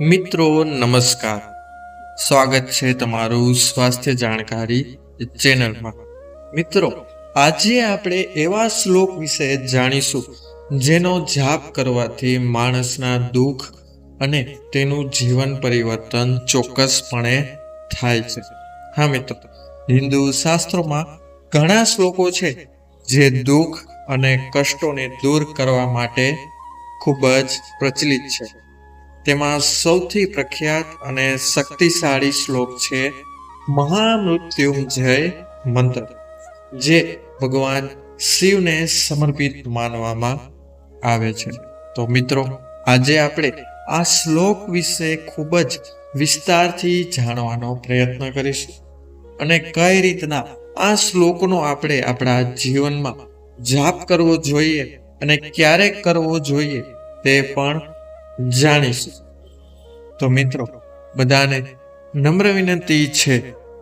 મિત્રો, નમસ્કાર. સ્વાગત છે તમારું સ્વાસ્થ્ય જાણકારી ચેનલમાં. મિત્રો, આજે આપણે એવા શ્લોક વિશે જાણીશું, જેનો જાપ કરવાથી માણસના દુઃખ અને તેનું જીવન પરિવર્તન ચોક્કસપણે થાય છે. હા, મિત્રો. હિન્દુ શાસ્ત્રોમાં ઘણા શ્લોકો છે, જે દુઃખ અને કષ્ટોને દૂર કરવા માટે ખૂબ જ પ્રચલિત છે. તેમાં સૌથી પ્રખ્યાત અને શક્તિશાળી શ્લોક છે, મહામૃત્યુંજય મંત્ર જે ભગવાન શિવને સમર્પિત માનવામાં આવે છે. તો મિત્રો, આજે આપણે આ શ્લોક વિશે ખૂબ જ વિસ્તારથી જાણવાનો પ્રયત્ન કરીશું અને કઈ રીતના આ શ્લોકનો આપણે આપણા જીવનમાં જાપ કરવો જોઈએ અને ક્યારે કરવો જોઈએ તે પણ જાણીશું તો મિત્રો, બધાને નમ્ર વિનંતી છે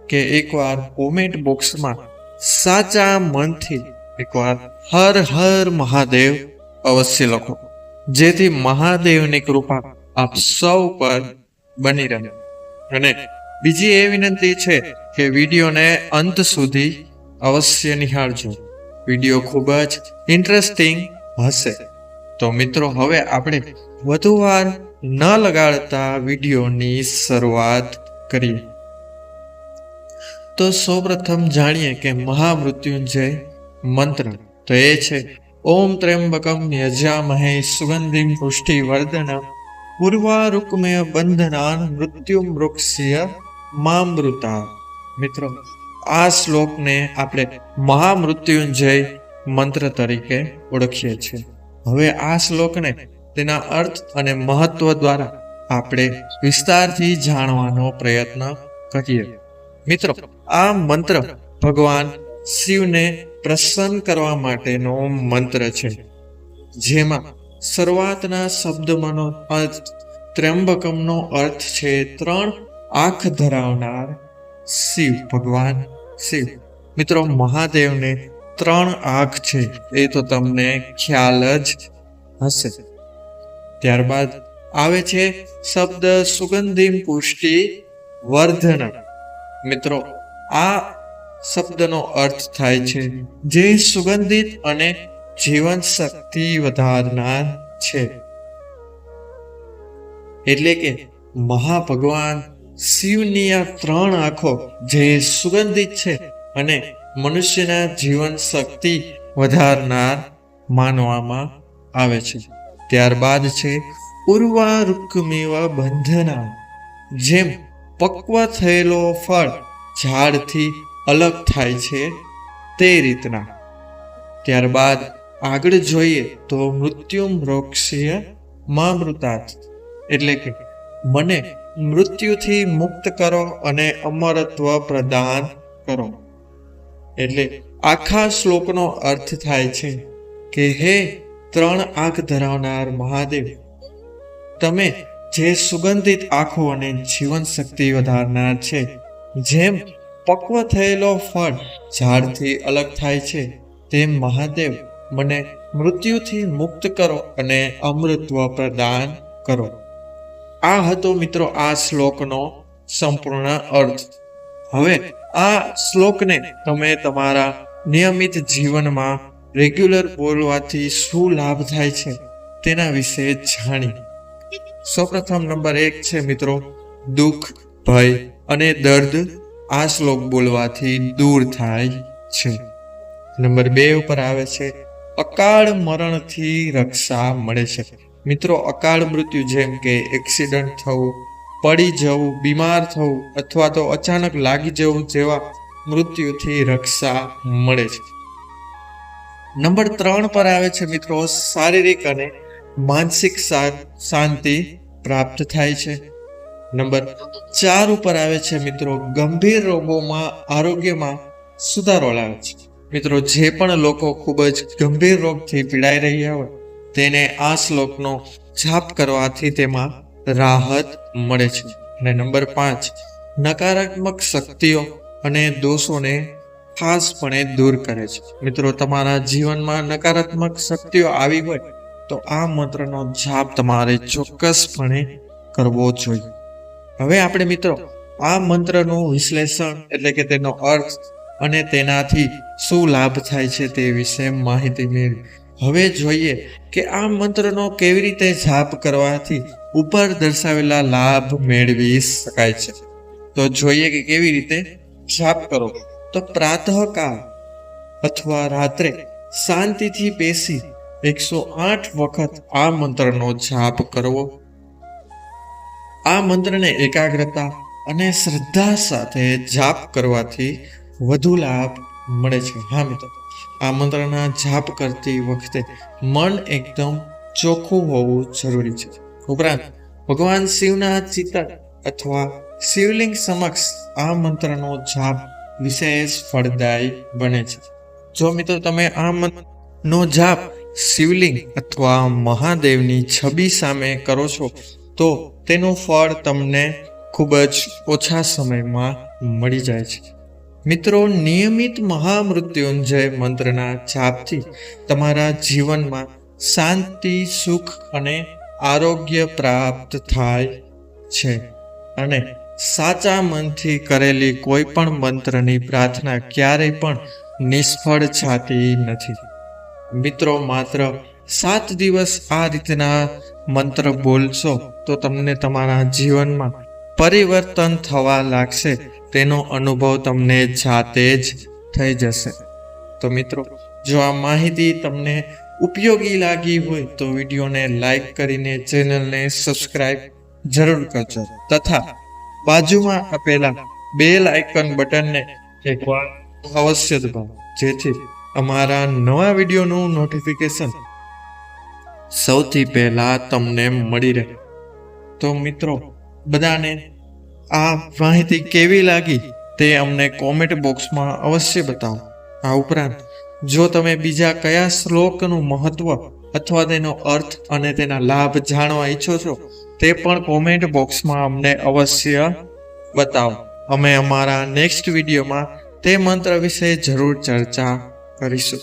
કે એકવાર કોમેન્ટ બોક્સમાં સાચા મનથી એકવાર હર હર મહાદેવ અવશ્ય લખો. જેથી મહાદેવની કૃપા આપ સૌ પર બની રહે. અને બીજી એ વિનંતી છે કે વિડીયોને અંત સુધી અવશ્ય નિહાળજો. વીડિયો ખૂબ જ ઇન્ટરેસ્ટિંગ હશે. તો મિત્રો, હવે આપણે વધુ વાર ન લગાડતા વિડીયોની શરૂઆત કરીએ તો સૌપ્રથમ જાણીએ કે મહામૃત્યુંજય મંત્ર તો એ છે, ઓમ ત્ર્યંબકમ યજામહે સુગંધિમ પુષ્ટિવર્ધનમ પૂર્વારુકમય બંધનાન મૃત્યુ મૃક્ષય મામૃતા. મિત્રો, આ શ્લોકને આપણે મહામૃત્યુંજય મંત્ર તરીકે ઓળખીએ છીએ. હવે આ શ્લોકને તેના અર્થ અને મહત્વ દ્વારા આપણે વિસ્તારથી જાણવાનો પ્રયત્ન કરીએ. મિત્રો, આ મંત્ર ભગવાન શિવને પ્રસન્ન કરવા માટેનો મંત્ર છે, જેમાં શરૂઆતના શબ્દમાંનો અર્થ ત્ર્યંબકમનો અર્થ છે ત્રણ આંખ ધરાવનાર શિવ, ભગવાન શિવ. મિત્રો, મહાદેવને ત્રણ આંખ છે, એ તો તમને ખ્યાલ જ હશે. ત્યારબાદ આવે છે શબ્દ સુગંધિમ પુષ્ટિ વર્ધન. મિત્રો, આ શબ્દનો અર્થ થાય છે જે સુગંધિત અને જીવન શક્તિ વધારનાર છે. એટલે કે મહાભગવાન શિવની આ ત્રણ આંખો જે સુગંધિત છે અને મનુષ્યના જીવન શક્તિ વધારનાર માનવામાં આવે છે. ત્યારબાદ છે ઉર્વારુકમેવ બંધના, જેમ પક્વ થયેલો ફળ ઝાડથી અલગ થાય છે તે રીતના. ત્યારબાદ આગળ જોઈએ તો મૃત્યુ રોક્ષીય મામૃતાત એટલે કે, મને મૃત્યુથી મુક્ત કરો અને અમરત્વ પ્રદાન કરો. એટલે આખા શ્લોકનો અર્થ થાય છે કે, હે ત્રણ આંખ ધરાવનાર મહાદેવ, તમે જે સુગંધિત આંખો અને જીવન શક્તિ વધારનાર છે, જેમ પક્વ થયેલો ફળ ઝાડથી અલગ થાય છે, તેમ મહાદેવ મને મૃત્યુથી મુક્ત કરો અને અમૃત્વ પ્રદાન કરો. આ હતો મિત્રો આ શ્લોકનો સંપૂર્ણ અર્થ. હવે આ શ્લોકને તમે તમારા નિયમિત જીવનમાં રેગ્યુલર બોલવાથી શું લાભ થાય છે તેના વિશે જાણી. સૌપ્રથમ નંબર એક છે મિત્રો, દુઃખ, ભય અને દર્દ આ શ્લોક બોલવાથી દૂર થાય છે. નંબર બે ઉપર આવે છે, અકાળ મરણથી રક્ષા મળે છે. મિત્રો, અકાળ મૃત્યુ જેમ કે એક્સિડન્ટ થવું, પડી જવું, બીમાર થવું અથવા તો અચાનક લાગી જવું જેવા મૃત્યુથી રક્ષા મળે છે. નંબર ત્રણ પર આવે છે મિત્રો, શારીરિક અને માનસિક શાંતિ પ્રાપ્ત થાય છે. નંબર ચાર ઉપર આવે છે મિત્રો, ગંભીર રોગોમાં, આરોગ્યમાં સુધારો લાવે છે. મિત્રો, જે પણ લોકો ખૂબ જ ગંભીર રોગથી પીડાઈ રહ્યા હોય, તેને આ શ્લોકનો જાપ કરવાથી તેમાં રાહત મળે છે. અને નંબર પાંચ, નકારાત્મક શક્તિઓ અને દોષોને ખાસપણે દૂર કરે છે. મિત્રો, તમારા જીવનમાં નકારાત્મક શક્તિઓ આવી હોય તો આ મંત્રનો જાપ તમારે ચોક્કસપણે કરવો જોઈએ. હવે આપણે મિત્રો, આ મંત્રનું વિશ્લેષણ એટલે કે તેનો અર્થ અને તેનાથી શું લાભ થાય છે તે વિશે માહિતી મેળવી. હવે જોઈએ કે આ મંત્રનો કેવી રીતે જાપ કરવાથી ઉપર દર્શાવેલા લાભ મેળવી શકાય છે. તો જોઈએ કે કેવી રીતે જાપ કરો. તો પ્રાતઃકાળ અથવા રાત્રે શાંતિથી બેસી એકસો આઠ વખત આ મંત્રનો જાપ કરવો. આ મંત્રને એકાગ્રતા અને શ્રદ્ધા સાથે જાપ કરવાથી વધુ લાભ મળે છે. હા મિત્રો, આ મંત્રના જાપ કરતી વખતે મન એકદમ ચોખ્ખું હોવું જરૂરી છે. ઉપરાંત ભગવાન શિવના ચિત્ર અથવા શિવલિંગ સમક્ષ આ મંત્રનો જાપ વિશેષ ફળદાયી બને છે. જો મિત્રો તમે આ મંત્રનો જાપ, શિવલિંગ અથવા મહાદેવની છબી સામે કરો છો, તો તેનું ફળ તમને ખૂબ જ ઓછા સમયમાં મળી જાય છે. મિત્રો, નિયમિત મહામૃત્યુંજય મંત્રના જાપથી તમારા જીવનમાં શાંતિ, સુખ અને આરોગ્ય પ્રાપ્ત થાય છે. અને સાચા મનથી કરેલી કોઈ પણ મંત્રની પ્રાર્થના ક્યારેય પણ નિષ્ફળ છાતી નથી. મિત્રો, માત્ર સાત દિવસ આ રીતના મંત્ર બોલશો તો તમને તમારા જીવનમાં પરિવર્તન થવા લાગશે, તેનો અનુભવ તમને જાતે જ થઈ જશે. તો મિત્રો, જો આ માહિતી તમને ઉપયોગી લાગી હોય તો વિડીયોને લાઈક કરીને ચેનલને સબસ્ક્રાઈબ જરૂર કરજો તથા બાજુમાં આપેલા બેલ આઇકન બટનને એકવાર અવશ્ય દબાવો જેથી અમારા નવા વિડીયોનું નોટિફિકેશન સૌથી પહેલા તમને મળી રહે. તો મિત્રો, બધાને આ માહિતી કેવી લાગી તે અમને કોમેન્ટ બોક્સમાં અવશ્ય બતાવો. આ ઉપરાંત, જો તમે બીજા કયા શ્લોકનું મહત્વ અથવા તેનો અર્થ અને તેના લાભ જાણવા ઈચ્છો છો, તે પણ કોમેન્ટ બોક્સમાં અમને અવશ્ય બતાવો. અમે અમારા નેક્સ્ટ વિડીયોમાં તે મંત્ર વિશે જરૂર ચર્ચા કરીશું.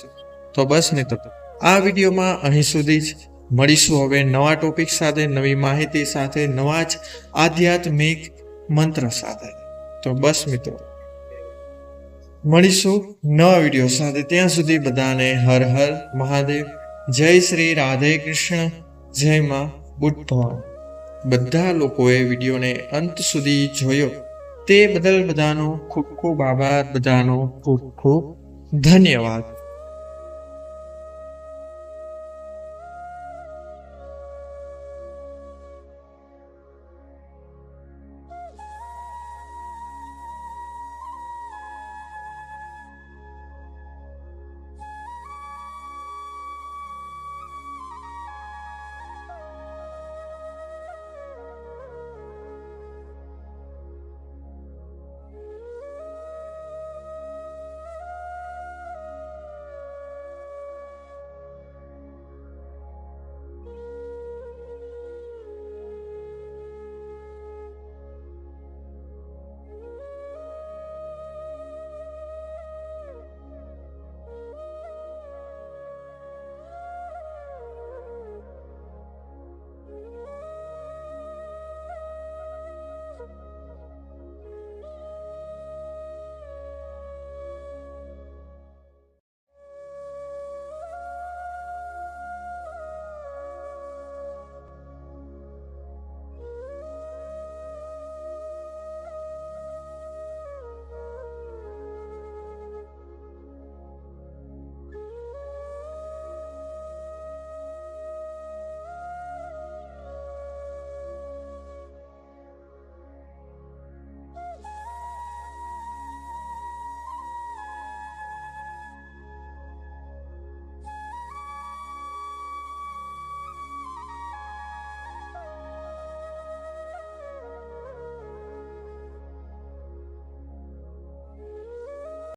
તો બસ મિત્રો, આ વિડીયોમાં અહીં સુધી જ. મળીશું હવે નવા ટોપિક સાથે, નવી માહિતી સાથે, નવા જ આધ્યાત્મિક મંત્ર સાથે. તો બસ મિત્રો, મળીશું નવા વીડિયો સાથે. ત્યાં સુધી બધાને હર હર મહાદેવ. જય શ્રી રાધે કૃષ્ણ, જય માં બુદ્ધ બધા લોકોએ વિડીયોને અંત સુધી જોયો. તે બદલ બધાનો ખૂબ ખૂબ આભાર, બધાનો ખૂબ ખૂબ ધન્યવાદ.